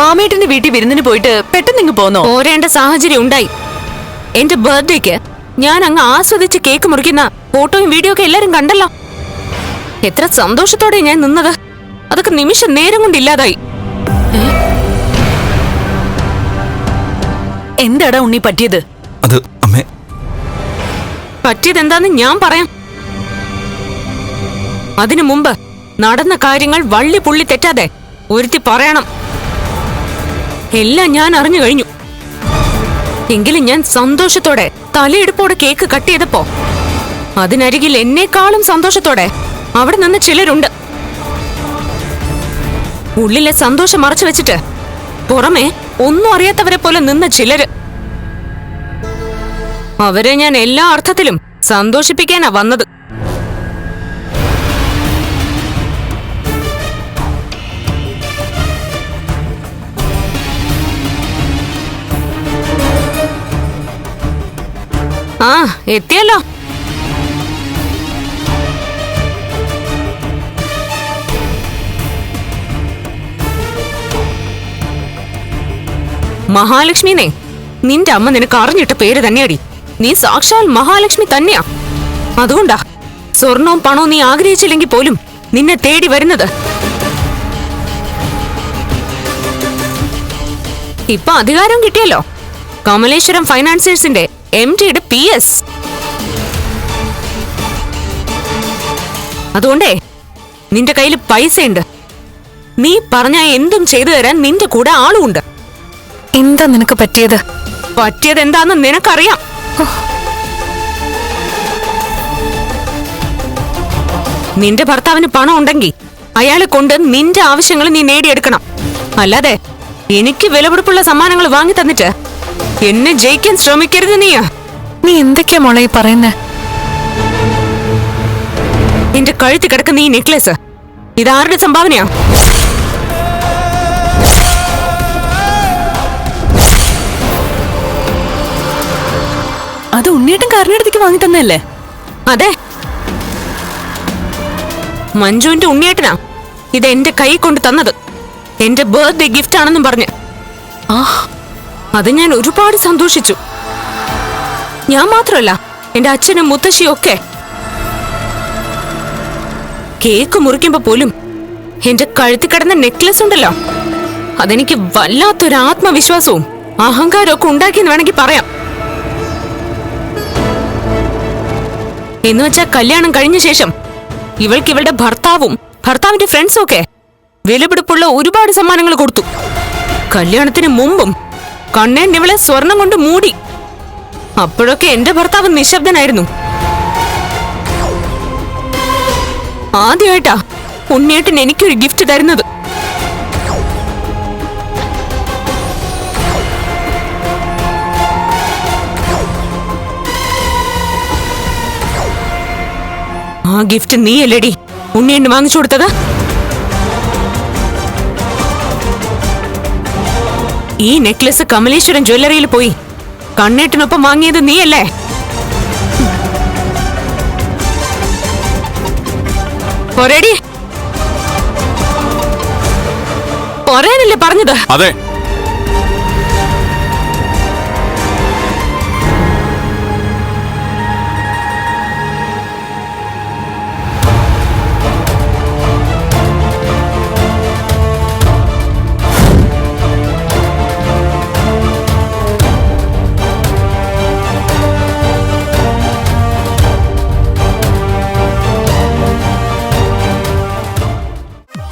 മാമേട്ടന്റെ വീട്ടിൽ വിരുന്നിന് പോയിട്ട് പെട്ടെന്ന് ഇങ്ങ് പോന്നോ? പോരേണ്ട സാഹചര്യം ഉണ്ടായി. എന്റെ ബർത്ത്ഡേക്ക് ഞാൻ അങ്ങ് ആസ്വദിച്ച് കേക്ക് മുറിക്കുന്ന ഫോട്ടോയും വീഡിയോ ഒക്കെ എല്ലാരും കണ്ടല്ലോ. എത്ര സന്തോഷത്തോടെ ഞാൻ നിന്നത്. അതൊക്കെ നിമിഷ നേരം കൊണ്ട് ഇല്ലാതായി. എന്താടാ ഉണ്ണി പറ്റിയത്? അത് അമ്മേ. പറ്റിയതെന്താന്ന് ഞാൻ പറയാം. അതിനു മുമ്പ് നടന്ന കാര്യങ്ങൾ വള്ളി പുള്ളി തെറ്റാതെ ഒരുത്തി പറയണം. എല്ലാം ഞാൻ അറിഞ്ഞു കഴിഞ്ഞു. എങ്കിലും ഞാൻ സന്തോഷത്തോടെ തലയെടുപ്പോടെ കേക്ക് കട്ട് ചെയ്തപ്പോ അതിനരികിൽ എന്നെക്കാളും സന്തോഷത്തോടെ അവിടെ നിന്ന് ചിലരുണ്ട്. ഉള്ളിലെ സന്തോഷം മറച്ചു വെച്ചിട്ട് പുറമെ ഒന്നും അറിയാത്തവരെ പോലെ നിന്ന ചിലര്. അവരെ ഞാൻ എല്ലാ അർത്ഥത്തിലും സന്തോഷിപ്പിക്കാനാ വന്നത്. ആ എത്തിയല്ലോ. മഹാലക്ഷ്മിനെ നിന്റെ അമ്മ നിനക്ക് അറിഞ്ഞിട്ട പേര് തന്നെയടി. നീ സാക്ഷാൽ മഹാലക്ഷ്മി തന്നെയാ. അതുകൊണ്ടാ സ്വർണവും പണവും നീ ആഗ്രഹിച്ചില്ലെങ്കിൽ പോലും നിന്നെ തേടി വരുന്നത്. ഇപ്പൊ അധികാരം കിട്ടിയല്ലോ. കമലേശ്വരം ഫൈനാൻസിയേഴ്സിന്റെ എം ടിയുടെ പി എസ് അതുകൊണ്ടേ നിന്റെ കയ്യിൽ പൈസയുണ്ട്. നീ പറഞ്ഞ എന്തും ചെയ്തു തരാൻ നിന്റെ കൂടെ ആളുമുണ്ട്. എന്താ നിനക്ക് പറ്റിയത്? പറ്റിയത് എന്താന്ന് നിനക്കറിയാം. നിന്റെ ഭർത്താവിന് പണം ഉണ്ടെങ്കിൽ അയാളെ കൊണ്ട് നിന്റെ ആവശ്യങ്ങൾ നീ നേടിയെടുക്കണം. അല്ലാതെ എനിക്ക് വിലപിടിപ്പുള്ള സമ്മാനങ്ങൾ വാങ്ങി തന്നിട്ട് എന്നെ ജയിക്കാൻ ശ്രമിക്കരുത് നീയാ. നീ എന്തൊക്കെയാ മോളെ ഈ പറയുന്നേ? നിന്റെ കഴുത്തി കിടക്കുന്ന ഈ നെക്ലേസ് ഇതാരുടെ സംഭാവനയാ? അത് ഉണ്ണിയേട്ടൻ കാറിനടുത്തേക്ക് വാങ്ങി തന്നല്ലേ അതെ. മഞ്ജുവിന്റെ ഉണ്ണിയേട്ടനാ. ഇത് എന്റെ കൈ കൊണ്ട് തന്നത്. എന്റെ ബർത്ത്ഡേ ഗിഫ്റ്റ് ആണെന്നും പറഞ്ഞ്. ആ അത് ഞാൻ ഒരുപാട് സന്തോഷിച്ചു. ഞാൻ മാത്രമല്ല എന്റെ അച്ഛനും മുത്തശ്ശിയും ഒക്കെ. കേക്ക് മുറിക്കുമ്പോ പോലും എന്റെ കഴുത്തി കിടന്ന നെക്ലസ് ഉണ്ടല്ലോ അതെനിക്ക് വല്ലാത്തൊരു ആത്മവിശ്വാസവും അഹങ്കാരവും ഒക്കെ ഉണ്ടാക്കിയെന്ന് വേണമെങ്കിൽ പറയാം. എന്ന് വെച്ചാ കല്യാണം കഴിഞ്ഞ ശേഷം ഇവൾക്ക് ഇവളുടെ ഭർത്താവും ഭർത്താവിന്റെ ഫ്രണ്ട്സും ഒക്കെ വിലപിടിപ്പുള്ള ഒരുപാട് സമ്മാനങ്ങൾ കൊടുത്തു. കല്യാണത്തിന് മുമ്പും കണ്ണേൻ ഇവളെ സ്വർണം കൊണ്ട് മൂടി. അപ്പോഴൊക്കെ എന്റെ ഭർത്താവ് നിശബ്ദനായിരുന്നു. ആദ്യമായിട്ടാ ഉണ്ണിയേട്ടൻ എനിക്കൊരു ഗിഫ്റ്റ് തരുന്നത്. ആ ഗിഫ്റ്റ് നീയല്ലേടി? ഉണ്ണിയേട്ടൻ വാങ്ങിച്ചു കൊടുത്തത്? ഈ നെക്ലസ് കമലേശ്വരൻ ജ്വല്ലറിയിൽ പോയി. കണ്ണേട്ടിനൊപ്പം വാങ്ങിയത് നീയല്ലേ? പോരേടി. പോരാനല്ലേ പറഞ്ഞത്? അതെ.